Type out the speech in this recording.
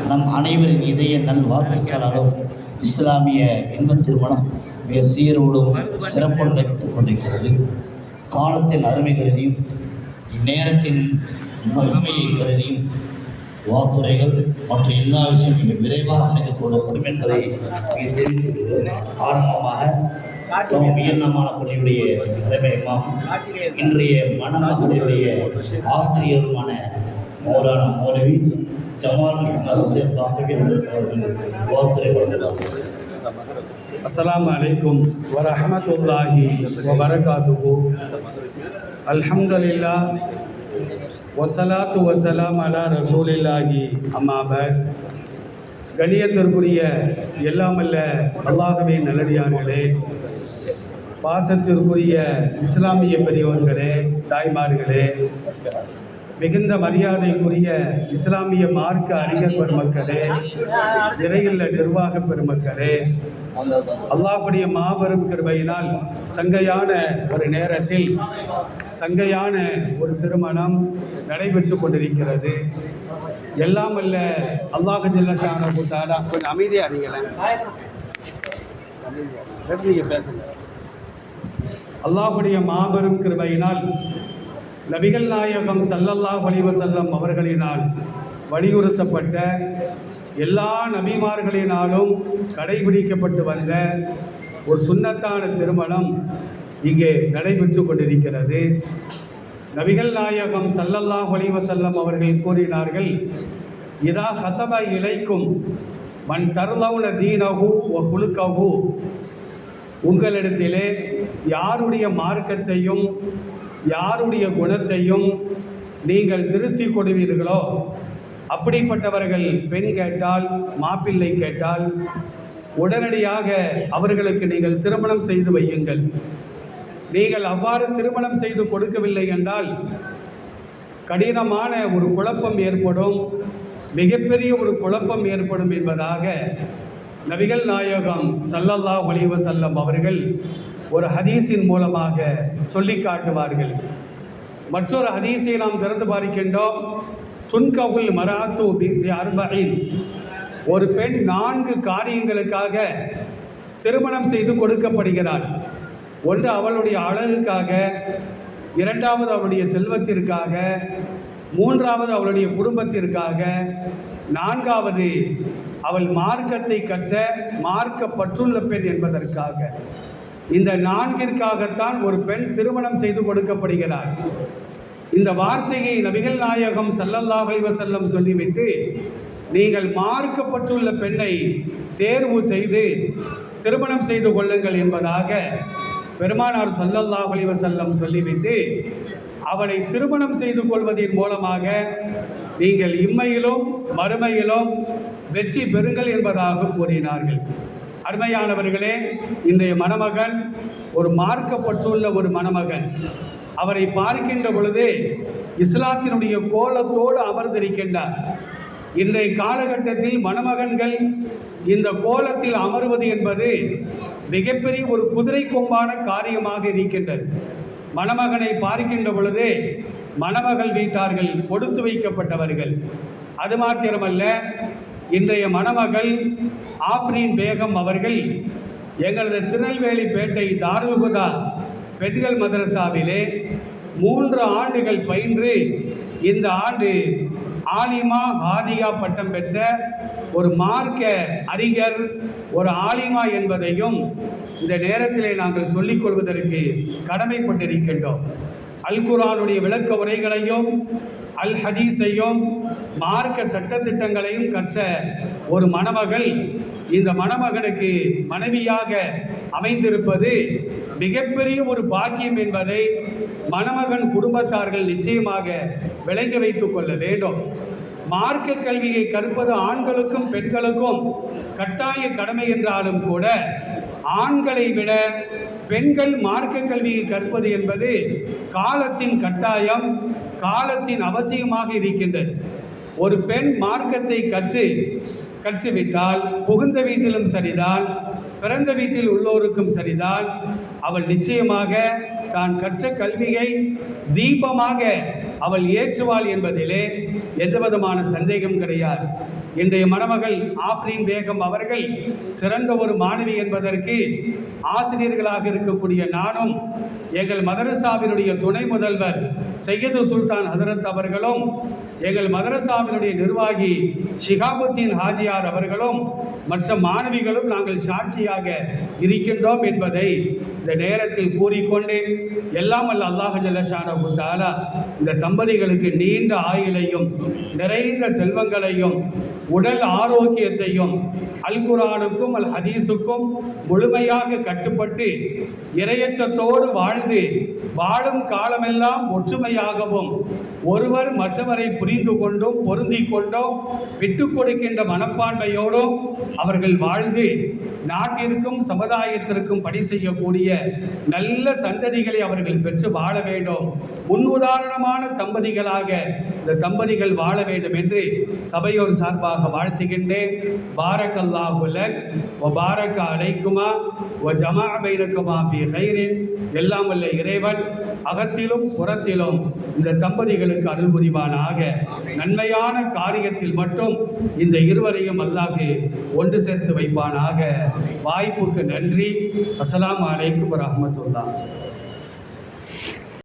நம் அனைவரின் இதய நல்வாழ்த்துக்களாலும் இஸ்லாமிய இன்ப திருமணம் மிக சீரோடும் சிறப்பு நடைபெற்றுக் கொண்டிருக்கிறது. காலத்தின் அருமை கருதியும் நேரத்தின் மகிமையை கருதியும் வாக்குறைகள் மற்ற எல்லா விஷயம் மிக விரைவாக நடந்து கொள்ளப்படும் என்பதை இங்கே தெரிவித்துள்ளது ஆரம்பமாக உயர்ந்தமான பள்ளியுடைய தலைமை இன்றைய மணமகளுடைய ஆசிரியருமான மௌலான மௌலவி ஜமால் அரசை வாழ்த்துகின்ற அஸ்லாம் வலைக்கும் வரமத்துல்லாஹி வபரகாத்துகு அல்ஹம்துலில்லா வசலாத்து வசலாம் அலா ரசூலில்லாஹி. அம்மாபர் கணியத்திற்குரிய எல்லாமல்ல அல்லாகவே நல்லடியார்களே பாசத்திற்குரிய இஸ்லாமிய பெரியவர்களே தாய்மார்களே மிகுந்த மரியாதைக்குரிய இஸ்லாமிய மார்க்க அறிஞர் பெருமக்களே இறையுள்ள நிர்வாக பெருமக்களே அல்லாஹுடைய மாபெரும் கிருபையினால் சங்கையான ஒரு நேரத்தில் சங்கையான ஒரு திருமணம் நடைபெற்று கொண்டிருக்கிறது. எல்லாம் அல்ல அல்லாஹ் ஜில்லசான கூட்டாடா கொஞ்சம் அமைதியாக அறிகிறேன் நீங்க பேசுங்க? அல்லாஹுடைய மாபெரும் கிருபையினால் நபிகள் நாயகம் சல்லல்லாஹ் வலிவசல்லம் அவர்களினால் வலியுறுத்தப்பட்ட எல்லா நபிமார்களினாலும் கடைபிடிக்கப்பட்டு வந்த ஒரு சுன்னத்தான திருமணம் இங்கே நடைபெற்று கொண்டிருக்கிறது. நபிகள் நாயகம் சல்லல்லாஹ் வலிவசல்லம் அவர்கள் கூறினார்கள் இதா ஹதப இலைக்கும் மண் தருளவுன தீனகு ஒ குலுக்ககு உங்களிடத்திலே யாருடைய மார்க்கத்தையும் யாருடைய குணத்தையும் நீங்கள் திருத்தி கொடுவீர்களோ? அப்படிப்பட்டவர்கள் பெண் கேட்டால் மாப்பிள்ளை கேட்டால் உடனடியாக அவர்களுக்கு நீங்கள் திருமணம் செய்து வையுங்கள். நீங்கள் அவ்வாறு திருமணம் செய்து கொடுக்கவில்லை என்றால் கடினமான ஒரு குழப்பம் ஏற்படும் மிகப்பெரிய ஒரு குழப்பம் ஏற்படும் என்பதாக நபிகள் நாயகம் சல்லல்லா அலைஹி அவர்கள் ஒரு ஹதீஸின் மூலமாக சொல்லி காட்டுவார்கள். மற்றொரு ஹதீஸை நாம் திறந்து பார்க்கின்றோம். துன்கவுல் மராத்து பி ஒரு பெண் நான்கு காரியங்களுக்காக திருமணம் செய்து கொடுக்கப்படுகிறாள். ஒன்று அவளுடைய அழகுக்காக இரண்டாவது அவளுடைய செல்வத்திற்காக மூன்றாவது அவளுடைய குடும்பத்திற்காக நான்காவது அவள் மார்க்கத்தை கற்ற மார்க்க பற்றுள்ள பெண் என்பதற்காக. இந்த நான்கிற்காகத்தான் ஒரு பெண் திருமணம் செய்து கொடுக்கப்படுகிறார். இந்த வார்த்தையை நபிகள் நாயகம் ஸல்லல்லாஹு செல்லம் சொல்லிவிட்டு நீங்கள் மார்க்கப்பட்டுள்ள பெண்ணை தேர்வு செய்து திருமணம் செய்து கொள்ளுங்கள் என்பதாக பெருமானார் ஸல்லல்லாஹு செல்லம் சொல்லிவிட்டு அவளை திருமணம் செய்து கொள்வதன் மூலமாக நீங்கள் இம்மையிலும் மறுமையிலும் வெற்றி பெறுங்கள் என்பதாக கூறினார்கள். அருமையானவர்களே இன்றைய மணமகன் ஒரு மார்க்கப்பட்டுள்ள ஒரு மணமகன். அவரை பார்க்கின்ற பொழுது இஸ்லாத்தினுடைய கோலத்தோடு அமர்ந்திருக்கின்றார். இன்றைய காலகட்டத்தில் மணமகன்கள் இந்த கோலத்தில் அமர்வது என்பது மிகப்பெரிய ஒரு குதிரை கொம்பான காரியமாக இருக்கின்றது. மணமகனை பார்க்கின்ற பொழுது மணமகள் வீட்டார்கள் கொடுத்து வைக்கப்பட்டவர்கள். அது மாத்திரமல்ல இன்றைய மணமகள் ஆஃப்ரீன் பேகம் அவர்கள் எங்களது திருநெல்வேலி பேட்டை தாருகுதா பெண்கள் மதரசாவிலே மூன்று ஆண்டுகள் பயின்று இந்த ஆண்டு ஆலிமா ஆதியா பட்டம் பெற்ற ஒரு மார்க்க அறிஞர் ஒரு ஆலிமா என்பதையும் இந்த நேரத்திலே நாங்கள் சொல்லிக் கொள்வதற்கு கடமைப்பட்டிருக்கின்றோம். அல்குரானுடைய விளக்க உரைகளையும் அல் ஹதீஸையும் மார்க்க சட்டத்திட்டங்களையும் கற்ற ஒரு மணமகள் இந்த மணமகனுக்கு மனைவியாக அமைந்திருப்பது மிகப்பெரிய ஒரு பாக்கியம் என்பதை மணமகன் குடும்பத்தார்கள் நிச்சயமாக விளங்கி வைத்துக் கொள்ள வேண்டும். மார்க்க கல்வியை கற்பது ஆண்களுக்கும் பெண்களுக்கும் கட்டாய கடமை என்றாலும் கூட ஆண்களை விட பெண்கள் மார்க்க கல்வியை கற்பது என்பது காலத்தின் கட்டாயம் காலத்தின் அவசியமாக இருக்கின்றது. ஒரு பெண் மார்க்கத்தை கற்று கற்றுவிட்டால் புகுந்த வீட்டிலும் சரிதான் பிறந்த வீட்டில் உள்ளோருக்கும் சரிதான் அவள் நிச்சயமாக தான் கற்ற கல்வியை தீபமாக அவள் ஏற்றுவாள் என்பதிலே எந்த விதமான சந்தேகம் கிடையாது. இன்றைய மணமகள் ஆஃப்ரீன் பேகம் அவர்கள் சிறந்த ஒரு மாணவி என்பதற்கு ஆசிரியர்களாக இருக்கக்கூடிய நானும் எங்கள் மதரசாவினுடைய துணை முதல்வர் சையது சுல்தான் ஹதரத் அவர்களும் எங்கள் மதரசாவினுடைய நிர்வாகி ஷிகாபுத்தீன் ஹாஜியார் அவர்களும் மற்ற மாணவிகளும் நாங்கள் சாட்சியாக இருக்கின்றோம் என்பதை இந்த நேரத்தில் கூறிக்கொண்டு எல்லாம் அல்ல அல்லாஹ் ஜல்லஷானஹு தஆலா இந்த தம்பதிகளுக்கு நீண்ட ஆயுளையும் நிறைந்த செல்வங்களையும் உடல் ஆரோக்கியத்தையும் அல்குரானுக்கும் அல் ஹதீஸுக்கும் முழுமையாக கட்டுப்பட்டு இரையச்சத்தோடு வாழ்ந்து வாழும் காலமெல்லாம் ஒற்றுமையாகவும் ஒருவர் மற்றவரை புரிந்து கொண்டும் பொருந்தி கொண்டும் விட்டு கொடுக்கின்ற மனப்பான்மையோடும் அவர்கள் வாழ்ந்து நாட்டிற்கும் சமுதாயத்திற்கும் பணி செய்யக்கூடிய நல்ல சந்ததிகளை அவர்கள் பெற்று வாழ வேண்டும். முன்னுதாரணமான தம்பதிகளாக இந்த தம்பதிகள் வாழ வேண்டும் என்று சபையோர் சார்பாக வாழ்த்துகின்றேன். பாரக்கல்லாஹு லக் வ பாரக்க அலைக்குமா ஓ ஜமா பைனக்குமா ஃபி எல்லாம் வல்ல இறைவன் அகத்திலும் புறத்திலும் இந்த தம்பதிகள் தம்பதிகளுக்கு அருள் புரிவானாக நன்மையான காரியத்தில் மட்டும் இந்த இருவரையும் அல்லாஹ் ஒன்று சேர்த்து வைப்பானாக. வாய்ப்புக்கு நன்றி. அஸ்ஸலாமு அலைக்கும் வரஹ்மத்துல்லாஹ்.